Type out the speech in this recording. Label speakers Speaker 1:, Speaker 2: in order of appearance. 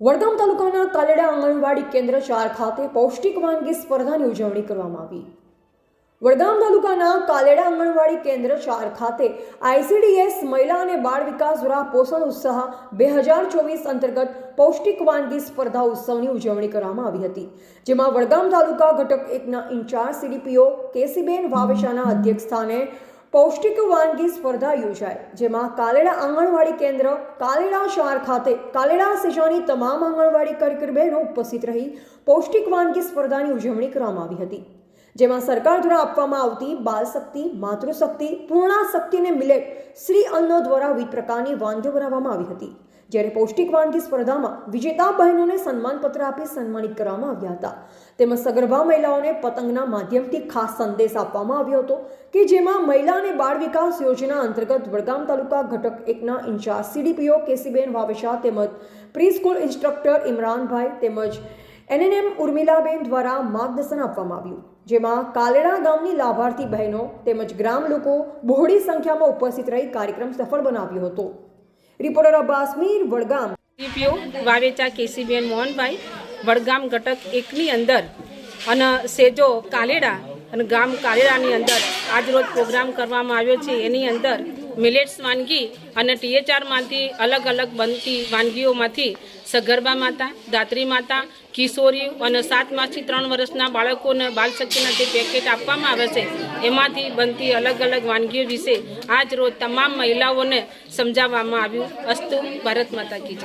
Speaker 1: વડગામ તાલુકાના કાલેડા આંગણવાડી કેન્દ્ર ચાર ખાતે પૌષ્ટિક વાનગી સ્પર્ધાની ઉજવણી કરવામાં આવી. વડગામ તાલુકાના કાલેડા આંગણવાડી કેન્દ્ર ચાર ખાતે આઈસીડીએસ મહિલા અને બાળ વિકાસ દ્વારા પોષણ ઉત્સાહ બે હજાર ચોવીસ અંતર્ગત પૌષ્ટિક વાનગી સ્પર્ધા ઉત્સવની ઉજવણી કરવામાં આવી હતી, જેમાં વડગામ તાલુકા ઘટક એકના ઇન્ચાર્જ સીડીપીઓ કેસીબેન વાવેશાના અધ્યક્ષ સ્થાને પૌષ્ટિક વાનગી સ્પર્ધા યોજાઈ જેમાં કાલેડા આંગણવાડી કેન્દ્ર, કાલેડા શાર ખાતે, કાલેડા સિજાની તમામ આંગણવાડી કાર્યકર બહેનો ઉપસ્થિત રહી પૌષ્ટિક વાનગી સ્પર્ધાની ઉજવણી કરવામાં આવી હતી. જેમાં સરકાર દ્વારા આપવામાં આવતી બાલ શક્તિ માતૃશક્તિ પૂર્ણા શક્તિ અને મિલેટ શ્રી અન્નો દ્વારા વિવિધ પ્રકારની વાનગીઓ બનાવવામાં આવી હતી. જ્યારે પૌષ્ટિક વાનગી સ્પર્ધામાં વિજેતા બહેનોને સન્માનપત્ર આપી સન્માનિત કરવામાં આવ્યા હતા. તેમજ સગર્ભા મહિલાઓને પતંગના માધ્યમથી ખાસ સંદેશ આપવામાં આવ્યો હતો કે જેમાં મહિલા અને બાળ વિકાસ યોજના અંતર્ગત વડગામ તાલુકા ઘટક એકના ઇન્ચાર્જ સીડીપીઓ કેસીબેન વાવેશા તેમજ પ્રી સ્કૂલ ઇન્સ્ટ્રક્ટર ઇમરાનભાઈ તેમજ એનએનએમ ઉર્મિલાબેન દ્વારા માર્ગદર્શન આપવામાં આવ્યું. જેમાં કાલેડા ગામની લાભાર્થી બહેનો તેમજ ગ્રામ લોકો બહોળી સંખ્યામાં ઉપસ્થિત રહી કાર્યક્રમ સફળ બનાવ્યો હતો. રિપોર્ટર અબ્બાસ મીર વડગામ.
Speaker 2: ડીપીઓ, વાવેચા કેસીબેન મોહનભાઈ, વડગામ ઘટક એકની અંદર અને સેજો કાલેડા અને ગામ કાલેડાની અંદર આજરોજ પ્રોગ્રામ કરવામાં આવ્યો છે. એની અંદર મિલેટ્સ વાનગી અને ટીએચઆરમાંથી અલગ અલગ બનતી વાનગીઓમાંથી સગર્ભા માતા, દાત્રી માતા કિશોરી અને સાતમાંથી ત્રણ વર્ષના બાળકોને બાલશક્તિના જે પેકેટ આપવામાં આવે છે, એમાંથી બનતી અલગ અલગ વાનગીઓ વિશે આજ રોજ તમામ મહિલાઓને સમજાવવામાં આવ્યું. અસ્તુ, ભારત માતા કી